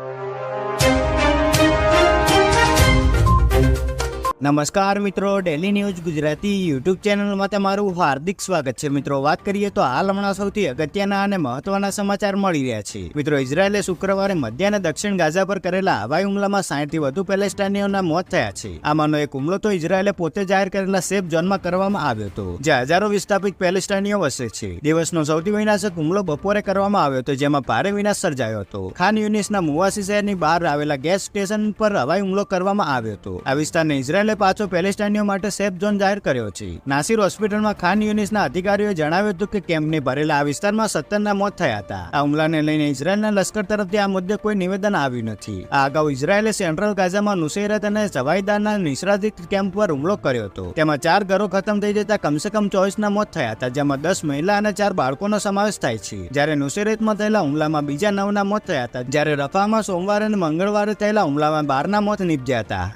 you. નમસ્કાર મિત્રો daily news Gujarati YouTube ચેનલમાં તમારું હાર્દિક સ્વાગત છે. મિત્રો, વાત કરીએ તો હાલ હમણાં સૌથી અગત્યના અને મહત્વના સમાચાર મળી રહ્યા છે. મિત્રો, ઇઝરાયેલે શુક્રવારે મધ્ય અને દક્ષિણ ગાઝા પર કરેલા હવાઈ હુમલામાં સાઠથી વધુ પેલેસ્ટાઈનીઓના મોત થયા છે. આમાંનો એક હુમલો તો ઇઝરાયેલે પોતે જાહેર કરેલા સેફ ઝોનમાં કરવામાં આવ્યો હતો, જ્યાં હજારો વિસ્થાપિત પેલેસ્ટાઈનીઓ વસે છે. દિવસનો સૌથી વિનાશક હુમલો બપોરે કરવામાં આવ્યો હતો, જેમાં ભારે વિનાશ સર્જાયો હતો. ખાન યુનિસના મુવાસી શહેરની બહાર આવેલા ગેસ સ્ટેશન પર હવાઈ હુમલો કરવામાં આવ્યો હતો. આ વિસ્તારને ઇઝરાયેલે પાછો પેલેસ્ટાઈનીઓ માટે સેફ ઝોન જાહેર કર્યો છે. નાસિર હોસ્પિટલમાં ખાન યુનિસના અધિકારીઓએ જણાવ્યું હતું કે કેમ્પને ભરેલા આ વિસ્તારમાં સત્તરના મોત થયા હતા. આ હુમલાને લઈને ઇઝરાયેલના લશ્કર તરફથી આ મુદ્દે કોઈ નિવેદન આવ્યું નથી. આ અગાઉ ઇઝરાયેલે સેન્ટ્રલ ગાઝામાં નુસૈરત અને જવાઈદારના નિષ્ણાધિત કેમ્પ પર હુમલો કર્યો હતો. તેમાં ચાર ઘરો ખતમ થઈ જતા કમસે કમ ચોવીસના મોત થયા હતા, જેમાં દસ મહિલા અને ચાર બાળકોનો સમાવેશ થાય છે. જ્યારે નુસૈરતમાં થયેલા હુમલામાં બીજા નવના મોત થયા હતા, જ્યારે રફામાં સોમવારે અને મંગળવારે થયેલા હુમલામાં બારના મોત નીપજ્યા હતા.